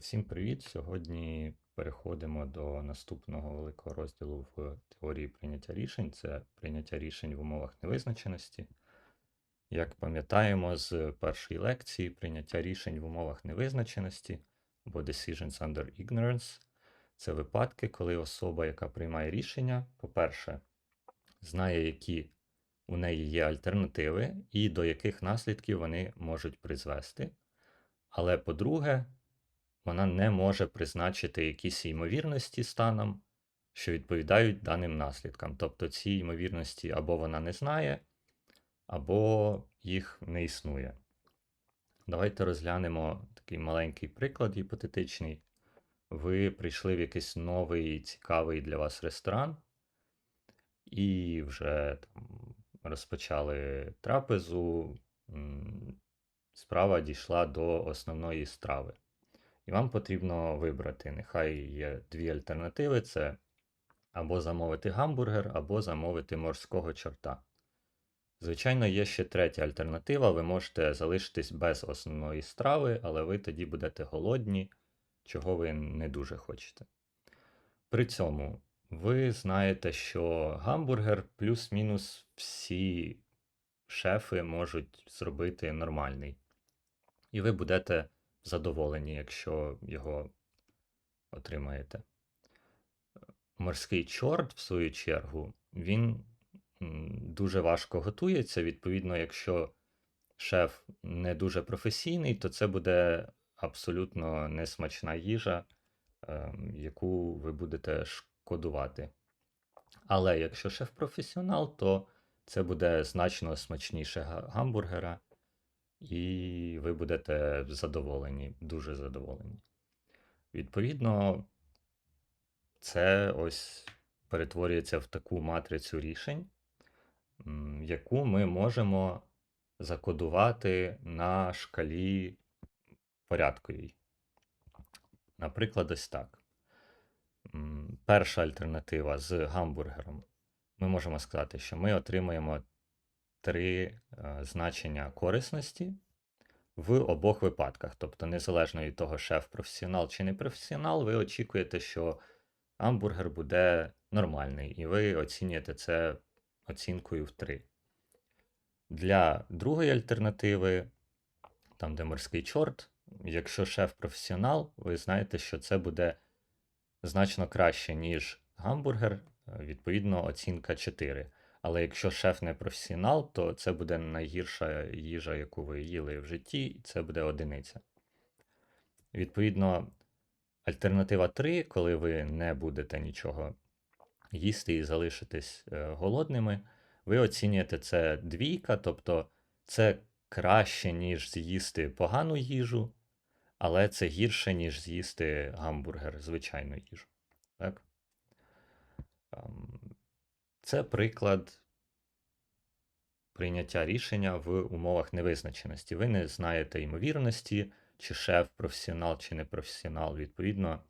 Всім привіт! Сьогодні переходимо до наступного великого розділу в теорії прийняття рішень. Це прийняття рішень в умовах невизначеності. Як пам'ятаємо з першої лекції, прийняття рішень в умовах невизначеності або decisions under ignorance це випадки, коли особа, яка приймає рішення, по-перше, знає, які у неї є альтернативи і до яких наслідків вони можуть призвести. Але по-друге, вона не може призначити якісь ймовірності станом, що відповідають даним наслідкам. Тобто ці ймовірності або вона не знає, або їх не існує. Давайте розглянемо такий маленький приклад гіпотетичний. Ви прийшли в якийсь новий цікавий для вас ресторан, і вже там, розпочали трапезу. Справа дійшла до основної страви. І вам потрібно вибрати. Нехай є дві альтернативи: це або замовити гамбургер, або замовити морського чорта. Звичайно, є ще третя альтернатива. Ви можете залишитись без основної страви, але ви тоді будете голодні, чого ви не дуже хочете. При цьому ви знаєте, що гамбургер плюс-мінус всі шефи можуть зробити нормальний. І ви будете задоволені, якщо його отримаєте. Морський чорт, в свою чергу, він дуже важко готується. Відповідно, якщо шеф не дуже професійний, то це буде абсолютно несмачна їжа, ем, яку ви будете шкодувати. Але якщо шеф професіонал, то це буде значно смачніше гамбургера, і ви будете задоволені, дуже задоволені. Відповідно, це ось перетворюється в таку матрицю рішень, яку ми можемо закодувати на шкалі порядковій. Наприклад, ось так. Перша альтернатива з гамбургером. Ми можемо сказати, що ми отримаємо три е, значення корисності в обох випадках. Тобто, незалежно від того, шеф професіонал чи не професіонал, ви очікуєте, що гамбургер буде нормальний, і ви оцінюєте це оцінкою в 3. Для другої альтернативи, там, де морський чорт, якщо шеф професіонал, ви знаєте, що це буде значно краще, ніж гамбургер, відповідно, оцінка 4. Але якщо шеф не професіонал, то це буде найгірша їжа, яку ви їли в житті, і це буде одиниця. Відповідно, альтернатива 3, коли ви не будете нічого їсти і залишитесь е, голодними, ви оцінюєте це двійка, тобто це краще, ніж з'їсти погану їжу, але це гірше, ніж з'їсти гамбургер, звичайну їжу. Так? Це приклад прийняття рішення в умовах невизначеності. Ви не знаєте ймовірності, чи шеф професіонал, чи не професіонал. Відповідно,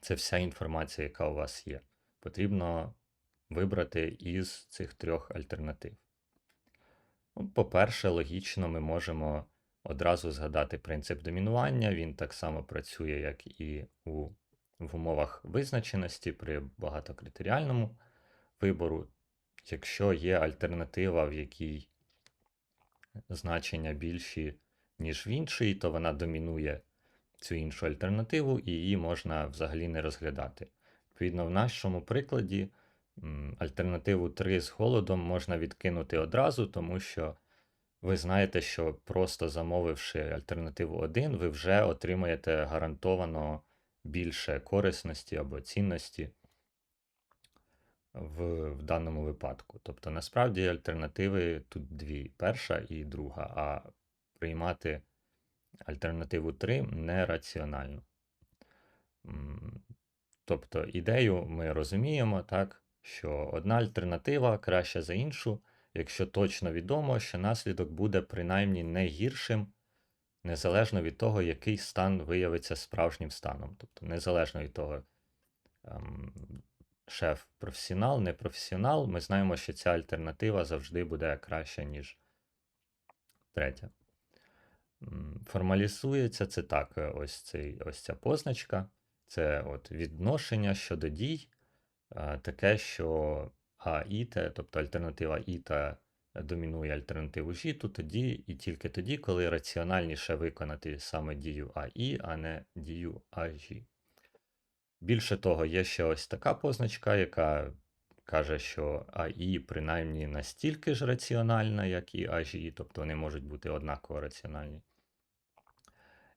це вся інформація, яка у вас є. Потрібно вибрати із цих трьох альтернатив. Ну, По-перше, логічно, ми можемо одразу згадати принцип домінування. Він так само працює, як і у, в умовах визначеності при багатокритеріальному вибору, якщо є альтернатива, в якій значення більші, ніж в іншій, то вона домінує цю іншу альтернативу, і її можна взагалі не розглядати. Відповідно, в нашому прикладі альтернативу 3 з голодом можна відкинути одразу, тому що ви знаєте, що просто замовивши альтернативу 1, ви вже отримаєте гарантовано більше корисності або цінності в, в даному випадку. Тобто, насправді альтернативи тут дві: перша і друга, а приймати альтернативу 3 нераціонально. Тобто ідею ми розуміємо, так, що одна альтернатива краща за іншу, якщо точно відомо, що наслідок буде принаймні не гіршим, незалежно від того, який стан виявиться справжнім станом. Тобто, незалежно від того, ем, шеф професіонал, не професіонал, ми знаємо, що ця альтернатива завжди буде краща, ніж третя. Формалізується це так: е, ось, цей, ось ця позначка. Це от відношення щодо дій, е, таке, що А тобто альтернатива іта домінує альтернативу жіту тоді і тільки тоді, коли раціональніше виконати саме дію АІ, а не дію АЖ. Більше того, є ще ось така позначка, яка каже, що АІ принаймні настільки ж раціональна, як і АЖ, тобто вони можуть бути однаково раціональні.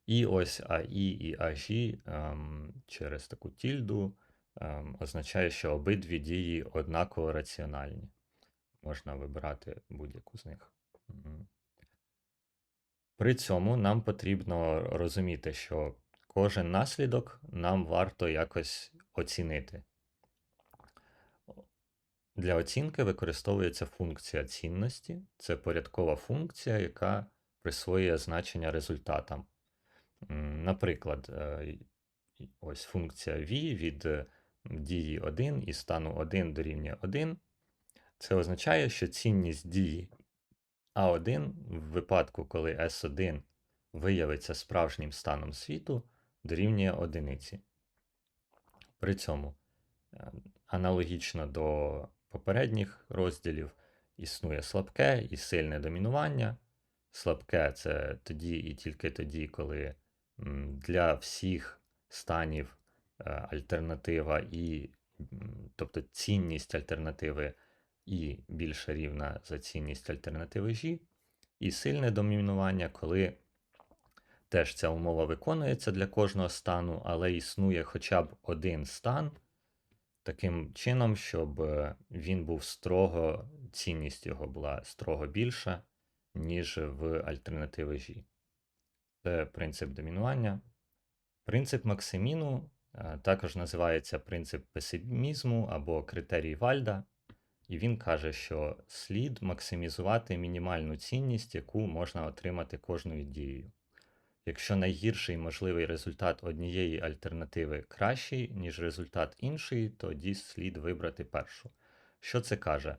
І ось АІ і АЖ ем, через таку тільду ем, означає, що обидві дії однаково раціональні. Можна вибирати будь-яку з них. При цьому нам потрібно розуміти, що кожен наслідок нам варто якось оцінити. Для оцінки використовується функція цінності. Це порядкова функція, яка присвоює значення результатам. Наприклад, е, ось функція v від е, дії 1 і стану 1 дорівнює 1. Це означає, що цінність дії А1 в випадку, коли S1 виявиться справжнім станом світу, дорівнює одиниці. При цьому, е, аналогічно до попередніх розділів, існує слабке і сильне домінування. Слабке це тоді і тільки тоді, коли для всіх станів е, альтернатива і, тобто цінність альтернативи і більше рівна за цінність альтернативи G, і сильне домінування, коли теж ця умова виконується для кожного стану, але існує хоча б один стан, таким чином, щоб е, він був строго, цінність його була строго більша, ніж в альтернативи G. Це принцип домінування. Принцип Максиміну е, також називається принцип песимізму або критерій Вальда, і він каже, що слід максимізувати мінімальну цінність, яку можна отримати кожною дією. Якщо найгірший можливий результат однієї альтернативи кращий, ніж результат іншої, тоді слід вибрати першу. Що це каже?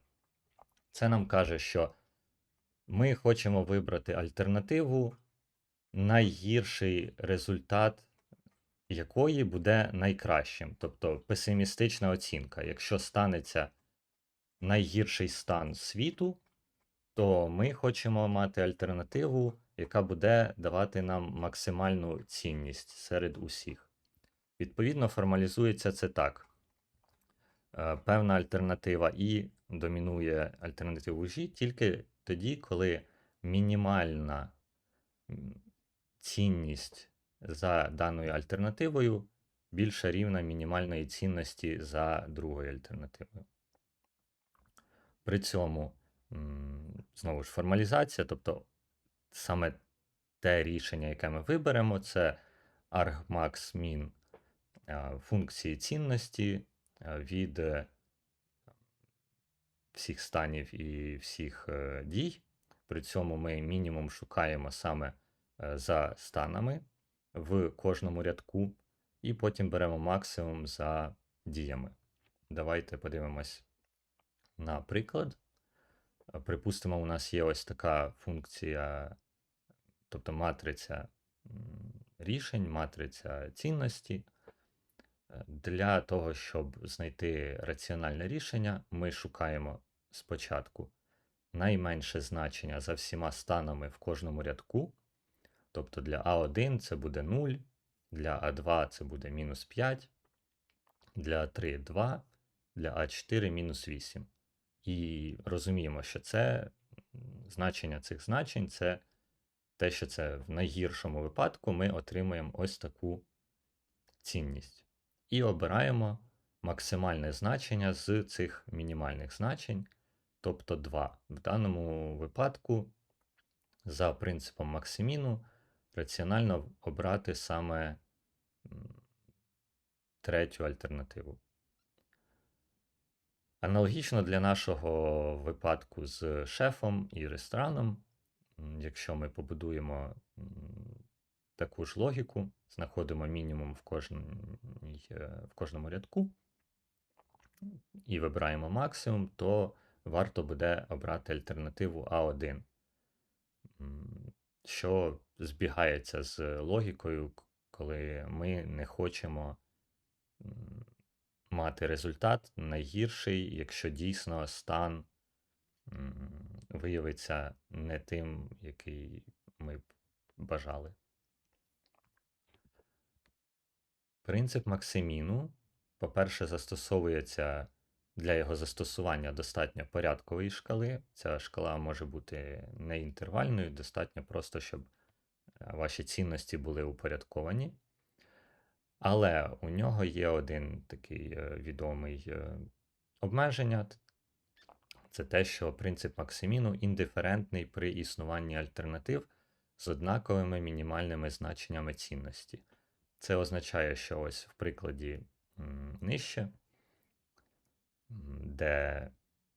Це нам каже, що ми хочемо вибрати альтернативу, найгірший результат якої буде найкращим. Тобто песимістична оцінка. Якщо станеться найгірший стан світу, то ми хочемо мати альтернативу, яка буде давати нам максимальну цінність серед усіх. Відповідно, формалізується це так. Е, Певна альтернатива І домінує альтернативу G тільки тоді, коли мінімальна цінність за даною альтернативою більша рівна мінімальної цінності за другою альтернативою. При цьому, знову ж, формалізація, тобто саме те рішення, яке ми виберемо, це argmax-min е, функції цінності е, від е, всіх станів і всіх дій. При цьому ми мінімум шукаємо саме за станами в кожному рядку, і потім беремо максимум за діями. Давайте подивимось на приклад. Припустимо, у нас є ось така функція, тобто матриця рішень, матриця цінності. Е, Для того, щоб знайти раціональне рішення, ми шукаємо спочатку найменше значення за всіма станами в кожному рядку. Тобто для А1 це буде 0, для А2 це буде мінус 5, для А3 2, для А4 мінус 8. І розуміємо, що це значення цих значень це те, що це в найгіршому випадку ми отримуємо ось таку цінність. І обираємо максимальне значення з цих мінімальних значень, тобто 2. В даному випадку, за принципом Максиміну, раціонально обрати саме третю альтернативу. Аналогічно для нашого випадку з шефом і рестораном, якщо ми побудуємо таку ж логіку, знаходимо мінімум в, кожній, е, в кожному рядку і вибираємо максимум, то варто буде обрати альтернативу А1. Що збігається з логікою, коли ми не хочемо мати результат найгірший, якщо дійсно стан виявиться не тим, який ми б бажали. Принцип Максиміну, по-перше, застосовується для його застосування достатньо порядкової шкали. Ця шкала може бути не інтервальною, достатньо просто, щоб е, ваші цінності були упорядковані. Але у нього є один такий е, відомий е, обмеження. Це те, що принцип Максиміну індиферентний при існуванні альтернатив з однаковими мінімальними значеннями цінності. Це означає, що ось в прикладі нижче, де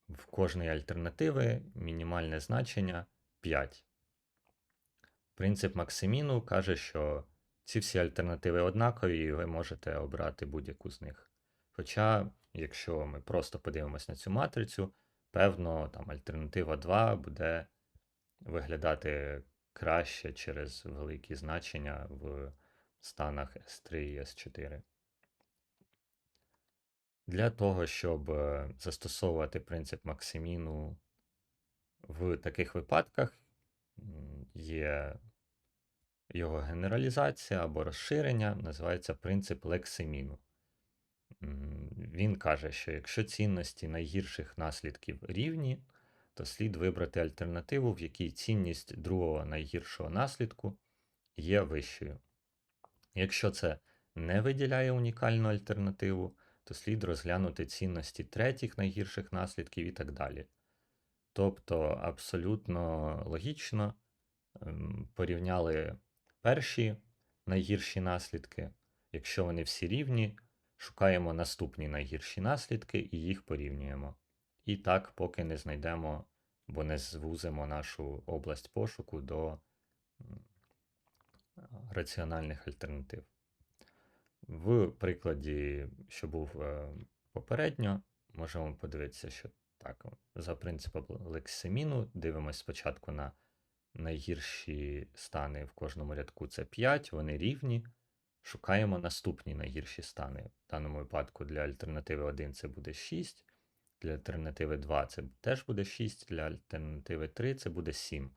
в кожної альтернативи мінімальне значення 5. Принцип Максиміну каже, що ці всі альтернативи однакові, і ви можете обрати будь-яку з них. Хоча, якщо ми просто подивимось на цю матрицю, певно, там альтернатива 2 буде виглядати краще через великі значення в станах S3 і S4. Для того, щоб е, застосовувати принцип Максиміну в таких випадках, є його генералізація або розширення, називається принцип Лексиміну. Він каже, що якщо цінності найгірших наслідків рівні, то слід вибрати альтернативу, в якій цінність другого найгіршого наслідку є вищою. Якщо це не виділяє унікальну альтернативу, то слід розглянути цінності третіх найгірших наслідків і так далі. Тобто, абсолютно логічно ем, порівняли перші найгірші наслідки. Якщо вони всі рівні, шукаємо наступні найгірші наслідки і їх порівнюємо. І так, поки не знайдемо, бо не звузимо нашу область пошуку до раціональних альтернатив. В прикладі, що був е, попередньо, можемо подивитися, що так, за принципом лексиміну дивимося спочатку на найгірші стани в кожному рядку це 5, вони рівні. Шукаємо наступні найгірші стани. В даному випадку для альтернативи 1 це буде 6, для альтернативи 2 це теж буде 6, для альтернативи 3 це буде 7.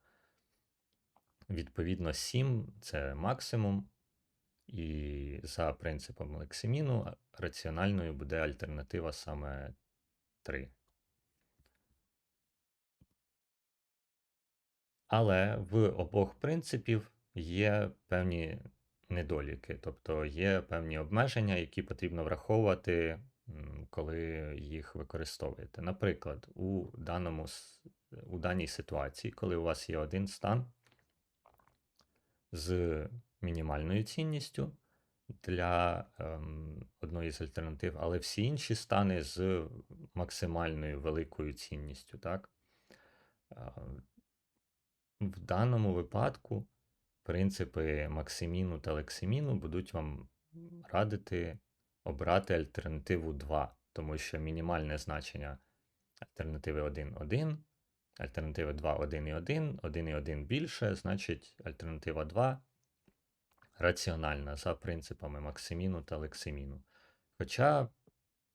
Відповідно, 7 це максимум. І за принципом лексиміну раціональною буде альтернатива саме 3. Але в обох принципів є певні недоліки, тобто є певні обмеження, які потрібно враховувати, коли їх використовуєте. Наприклад, у, даному, у даній ситуації, коли у вас є один стан з мінімальною цінністю для ем, одної з альтернатив, але всі інші стани з максимальною великою цінністю. Так? Е, В даному випадку принципи Максиміну та Лексиміну будуть вам радити обрати альтернативу 2, тому що мінімальне значення альтернативи 1 1, альтернативи 2 1 і 1, 1 і 1 більше, значить альтернатива 2 раціональна за принципами Максиміну та Лексиміну. Хоча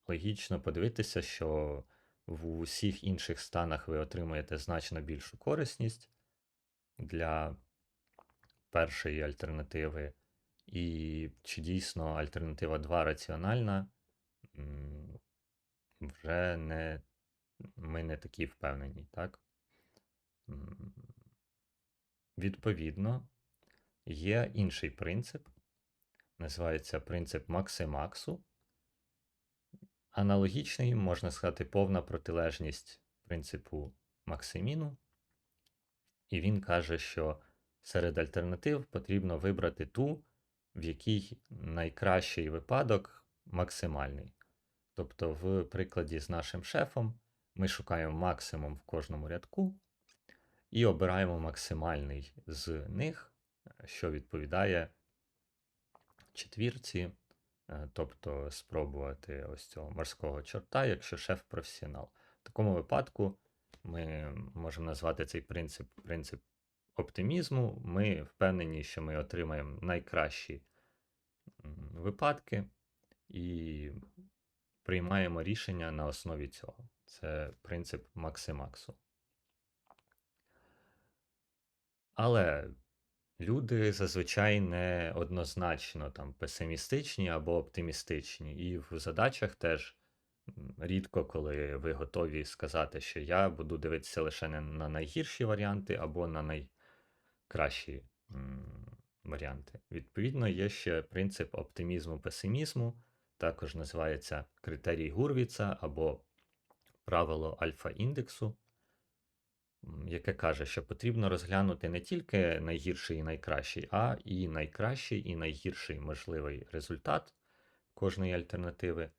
логічно подивитися, що в усіх інших станах ви отримуєте значно більшу корисність для першої альтернативи, і чи дійсно альтернатива 2 раціональна, вже не, ми не такі впевнені, так? Відповідно, є інший принцип, називається принцип Максимаксу. Аналогічний, можна сказати, повна протилежність принципу Максиміну. І він каже, що серед альтернатив потрібно вибрати ту, в якій найкращий випадок максимальний. Тобто, в прикладі з нашим шефом ми шукаємо максимум в кожному рядку і обираємо максимальний з них, що відповідає четвірці, е, тобто спробувати ось цього морського чорта, якщо шеф професіонал. В такому випадку ми можемо назвати цей принцип принцип оптимізму ми впевнені, що ми отримаємо найкращі випадки і приймаємо рішення на основі цього. Це принцип максимаксу. Але люди зазвичай не однозначно там песимістичні або оптимістичні. І в задачах теж рідко, коли ви готові сказати, що я буду дивитися лише на найгірші варіанти або на найкращі м, варіанти. Відповідно, є ще принцип оптимізму-песимізму, також називається критерій Гурвіца або правило альфа-індексу, яке каже, що потрібно розглянути не тільки найгірший і найкращий, а і найкращий і найгірший можливий результат кожної альтернативи,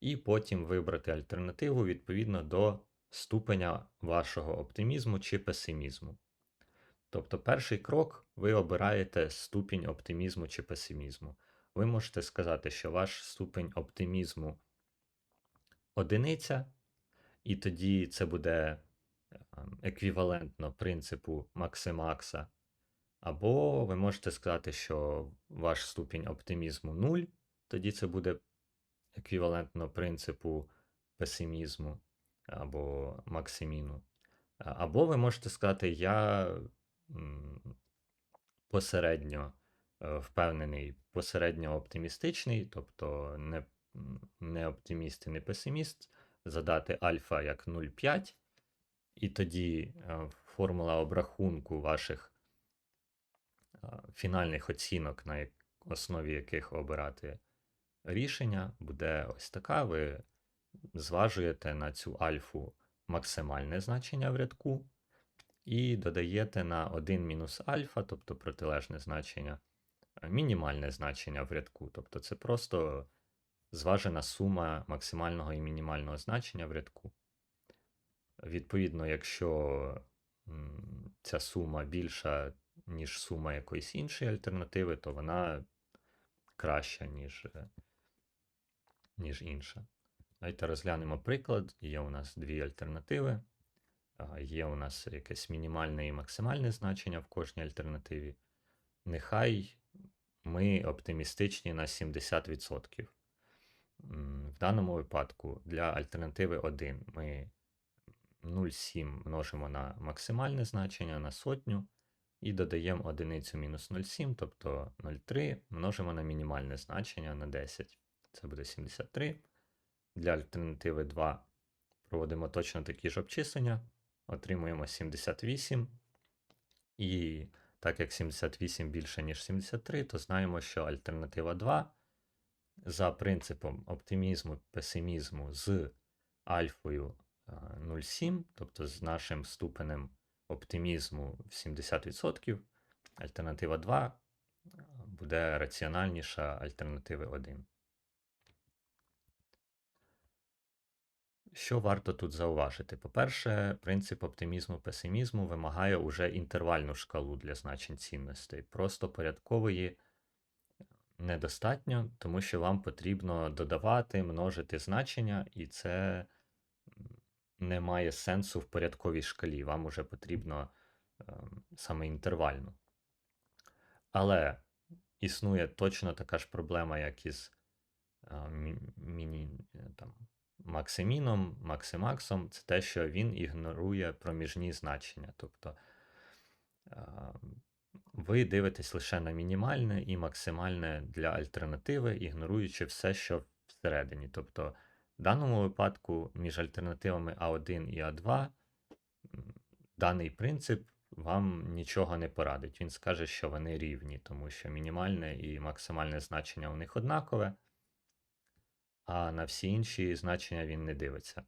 і потім вибрати альтернативу відповідно до ступеня вашого оптимізму чи песимізму. Тобто, перший крок ви обираєте ступінь оптимізму чи песимізму. Ви можете сказати, що ваш ступень оптимізму одиниця, і тоді це буде ем, еквівалентно принципу Максимакса. Або ви можете сказати, що ваш ступінь оптимізму 0, тоді це буде еквівалентно принципу песимізму або максиміну. Або ви можете сказати, я посередньо е, впевнений, посередньо оптимістичний, тобто не, не оптиміст і не песиміст, задати альфа як 0,5, і тоді е, формула обрахунку ваших е, фінальних оцінок, на основі яких обирати рішення, буде ось така. Ви зважуєте на цю альфу максимальне значення в рядку, і додаєте на 1 мінус альфа, тобто протилежне значення, е, мінімальне значення в рядку. Тобто це просто зважена сума максимального і мінімального значення в рядку. Відповідно, якщо ця сума більша, ніж сума якоїсь іншої альтернативи, то вона краща, ніж, е, ніж інша. Давайте розглянемо приклад. Є у нас дві альтернативи. Є у нас якесь мінімальне і максимальне значення в кожній альтернативі. Нехай ми оптимістичні на 70%. В даному випадку для альтернативи 1 ми 0,7 множимо на максимальне значення на сотню і додаємо одиницю мінус 0,7, тобто 0,3 множимо на мінімальне значення на 10. Це буде 73. Для альтернативи 2 проводимо точно такі ж обчислення, отримуємо 78. І так як 78 більше, ніж 73, то знаємо, що альтернатива 2 за принципом оптимізму, песимізму з альфою е, 0,7, тобто з нашим ступенем оптимізму в 70%, альтернатива 2 е, буде раціональніша альтернативи 1. Що варто тут зауважити? По-перше, принцип оптимізму-песимізму вимагає уже інтервальну шкалу для значень цінностей. Просто порядкової недостатньо, тому що вам потрібно додавати, множити значення, і це не має сенсу в порядковій шкалі. Вам уже потрібно ем, саме інтервально. Але існує точно така ж проблема, як із міні, е, там, максиміном, максимаксом, це те, що він ігнорує проміжні значення. Тобто ви дивитесь лише на мінімальне і максимальне для альтернативи, ігноруючи все, що всередині. Тобто, в даному випадку між альтернативами А1 і А2 даний принцип вам нічого не порадить. Він скаже, що вони рівні, тому що мінімальне і максимальне значення у них однакове, а на всі інші значення він не дивиться.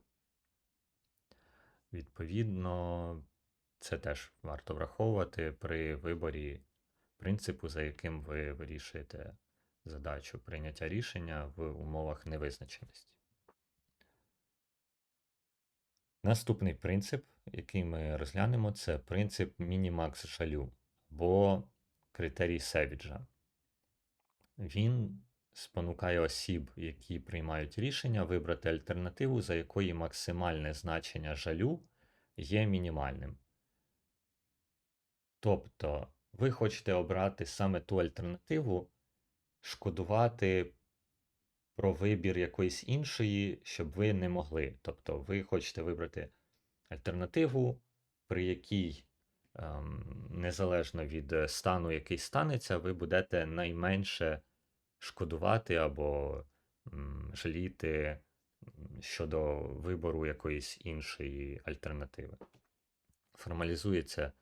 Відповідно, це теж варто враховувати при виборі принципу, за яким ви вирішуєте задачу прийняття рішення в умовах невизначеності. Наступний принцип, який ми розглянемо, це принцип мінімакс шалю або критерій Севіджа. Він спонукає осіб, які приймають рішення, вибрати альтернативу, за якої максимальне значення жалю є мінімальним. Тобто, ви хочете обрати саме ту альтернативу, шкодувати про вибір якоїсь іншої, щоб ви не могли. Тобто, ви хочете вибрати альтернативу, при якій, ем, незалежно від е, стану, який станеться, ви будете найменше шкодувати або жаліти щодо вибору якоїсь іншої альтернативи. Формалізується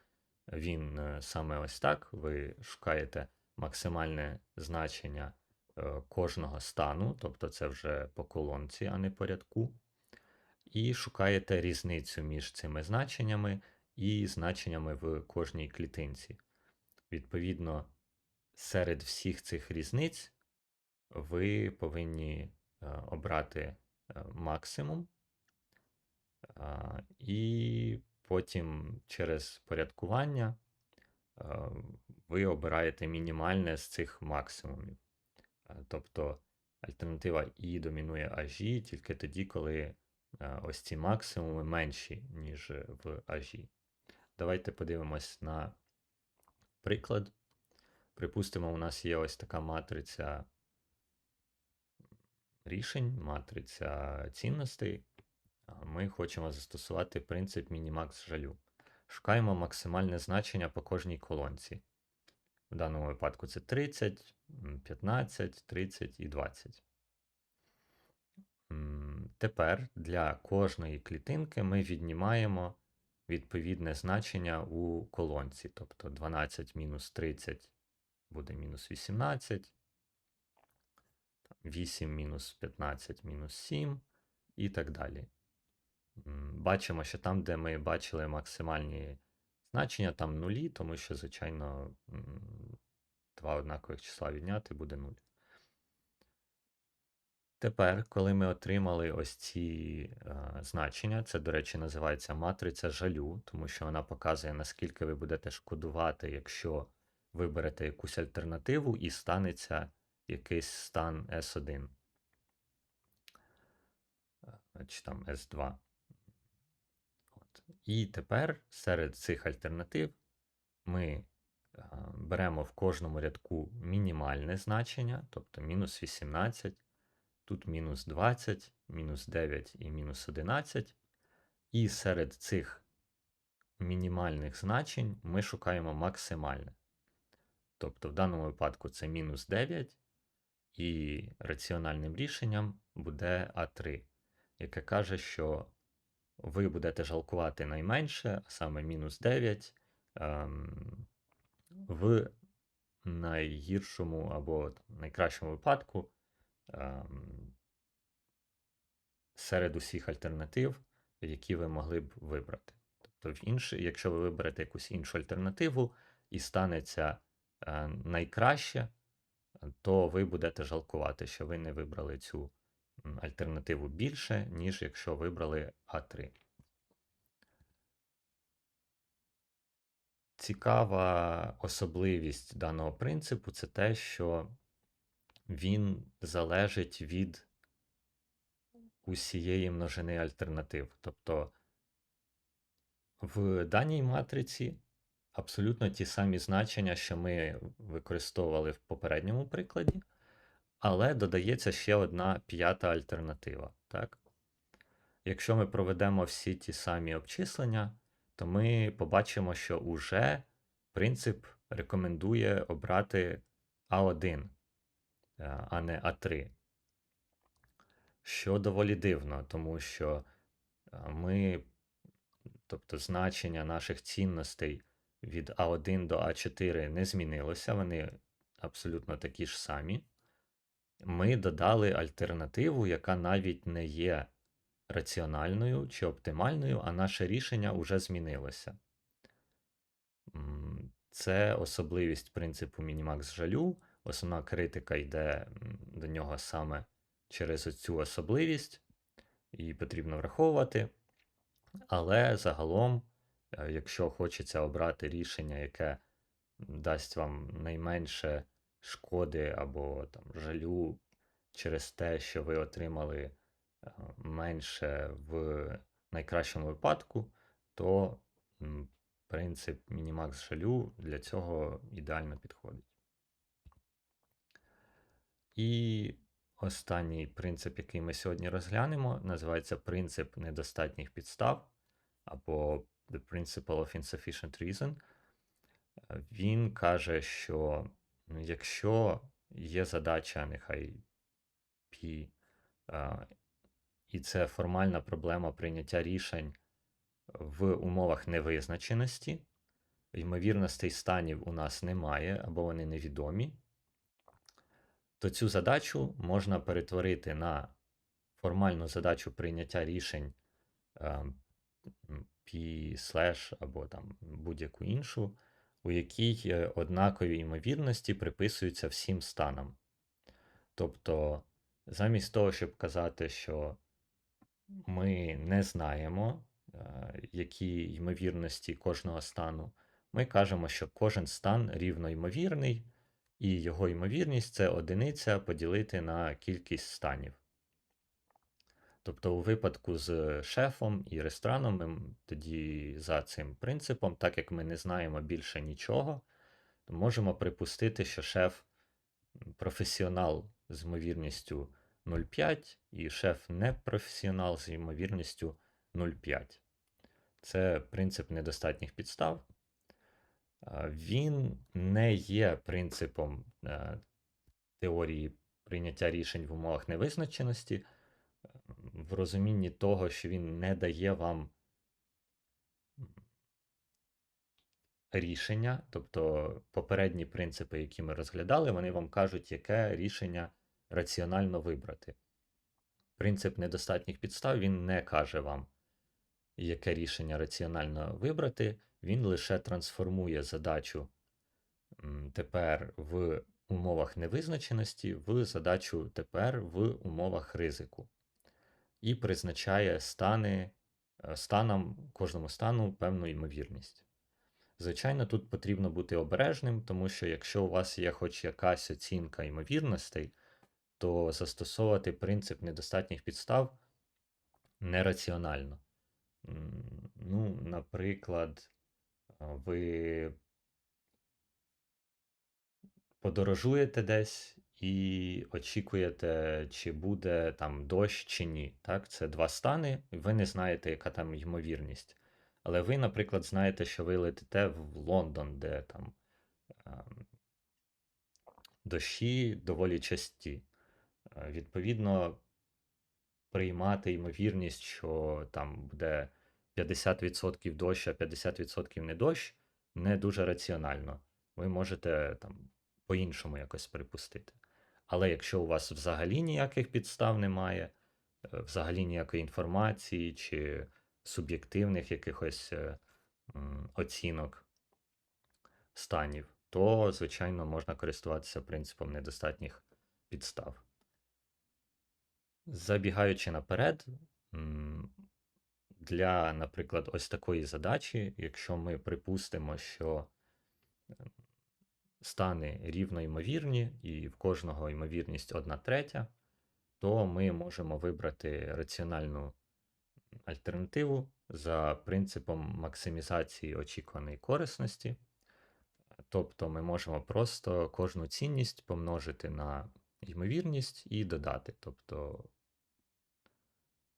він е, саме ось так. Ви шукаєте максимальне значення е, кожного стану, тобто це вже по колонці, а не по рядку. І шукаєте різницю між цими значеннями і значеннями в кожній клітинці. Відповідно, серед всіх цих різниць ви повинні е, обрати е, максимум, і потім через порядкування ви обираєте мінімальне з цих максимумів. Тобто альтернатива І домінує AG тільки тоді, коли ось ці максимуми менші, ніж в AG. Давайте подивимось на приклад. Припустимо, у нас є ось така матриця рішень, матриця цінностей. Ми хочемо застосувати принцип мінімакс жалю. Шукаємо максимальне значення по кожній колонці. В даному випадку це 30, 15, 30 і 20. Тепер для кожної клітинки ми віднімаємо відповідне значення у колонці. Тобто 12 мінус 30 буде мінус 18, 8 мінус 15 мінус 7 і так далі. Бачимо, що там, де ми бачили максимальні значення, там нулі, тому що, звичайно, два однакових числа відняти буде 0. Тепер, коли ми отримали ось ці е, значення, це, до речі, називається матриця жалю, тому що вона показує, наскільки ви будете шкодувати, якщо виберете якусь альтернативу і станеться якийсь стан S1 е, чи там S2. От. І тепер серед цих альтернатив ми е, беремо в кожному рядку мінімальне значення, тобто мінус 18. Тут мінус 20, мінус 9 і мінус 11. І серед цих мінімальних значень ми шукаємо максимальне. Тобто, в даному випадку це мінус 9, і раціональним рішенням буде А3, яке каже, що ви будете жалкувати найменше, а саме мінус 9, ем, в найгіршому або найкращому випадку Ем, серед усіх альтернатив, які ви могли б вибрати. Тобто, в інший, якщо ви виберете якусь іншу альтернативу і станеться е, найкраще, то ви будете жалкувати, що ви не вибрали цю альтернативу більше, ніж якщо вибрали А3. Цікава особливість даного принципу це те, що він залежить від усієї множини альтернатив. Тобто в даній матриці абсолютно ті самі значення, що ми використовували в попередньому прикладі, але додається ще одна п'ята альтернатива. Так? Якщо ми проведемо всі ті самі обчислення, то ми побачимо, що уже принцип рекомендує обрати А1 а не А3. Що доволі дивно, тому що ми, тобто значення наших цінностей від А1 до А4 не змінилося, вони абсолютно такі ж самі. Ми додали альтернативу, яка навіть не є раціональною чи оптимальною, а наше рішення вже змінилося. Це особливість принципу мінімакс жалю. Основна критика йде до нього саме через цю особливість, її потрібно враховувати. Але загалом, якщо хочеться обрати рішення, яке дасть вам найменше шкоди або там, жалю через те, що ви отримали е, менше в найкращому випадку, то принцип мінімакс жалю для цього ідеально підходить. І останній принцип, який ми сьогодні розглянемо, називається принцип недостатніх підстав або The Principle of Insufficient Reason. Він каже, що ну, якщо є задача, нехай P, і це формальна проблема прийняття рішень в умовах невизначеності, ймовірностей станів у нас немає або вони невідомі, то цю задачу можна перетворити на формальну задачу прийняття рішень P- або там будь-яку іншу, у якій однакові ймовірності приписуються всім станам. Тобто, замість того, щоб казати, що ми не знаємо, які ймовірності кожного стану, ми кажемо, що кожен стан рівноімовірний, і його ймовірність це одиниця поділити на кількість станів. Тобто, у випадку з шефом і рестораном ми тоді за цим принципом, так як ми не знаємо більше нічого, то можемо припустити, що шеф професіонал з ймовірністю 0,5 і шеф не професіонал з ймовірністю 0,5. Це принцип недостатніх підстав. Він не є принципом е, теорії прийняття рішень в умовах невизначеності, в розумінні того, що він не дає вам рішення, тобто попередні принципи, які ми розглядали, вони вам кажуть, яке рішення раціонально вибрати. Принцип недостатніх підстав він не каже вам, яке рішення раціонально вибрати, він лише трансформує задачу тепер в умовах невизначеності в задачу тепер в умовах ризику. І призначає стани, е, станам, кожному стану певну ймовірність. Звичайно, тут потрібно бути обережним, тому що якщо у вас є хоч якась оцінка ймовірностей, то застосовувати принцип недостатніх підстав нераціонально. Ну, Наприклад, ви подорожуєте десь і очікуєте, чи буде там дощ чи ні. Так? Це два стани, ви не знаєте, яка там ймовірність. Але ви, наприклад, знаєте, що ви летите в Лондон, де там ем, дощі доволі часті. Е, відповідно, приймати ймовірність, що там буде 50% дощ, а 50% не дощ, не дуже раціонально. Ви можете там по-іншому якось припустити. Але якщо у вас взагалі ніяких підстав немає, е, взагалі ніякої інформації чи суб'єктивних якихось е, оцінок станів, то, звичайно, можна користуватися принципом недостатніх підстав. Забігаючи наперед, для, наприклад, ось такої задачі, якщо ми припустимо, що стани рівноімовірні, і в кожного ймовірність 1 третя, то ми можемо вибрати раціональну альтернативу за принципом максимізації очікуваної корисності. Тобто ми можемо просто кожну цінність помножити на ймовірність і додати. Тобто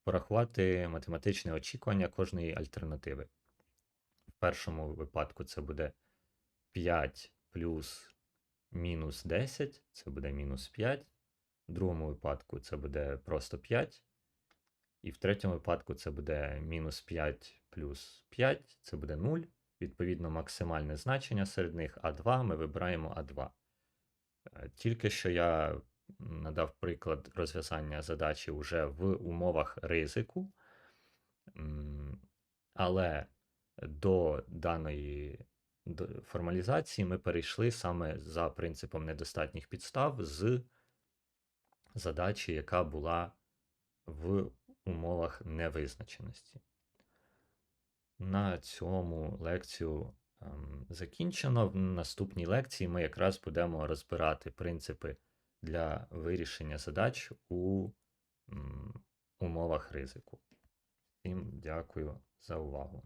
порахувати математичне очікування кожної альтернативи. В першому випадку це буде 5 плюс мінус 10, це буде мінус 5. В другому випадку це буде просто 5. І в третьому випадку це буде мінус 5 плюс 5, це буде 0. Відповідно, максимальне значення серед них А2, ми вибираємо А2. Е, тільки що я надав приклад розв'язання задачі вже в умовах ризику, але до даної формалізації ми перейшли саме за принципом недостатніх підстав з задачі, яка була в умовах невизначеності. На цьому лекцію ем, закінчено. В наступній лекції ми якраз будемо розбирати принципи для вирішення задач у умовах ризику. Всім дякую за увагу.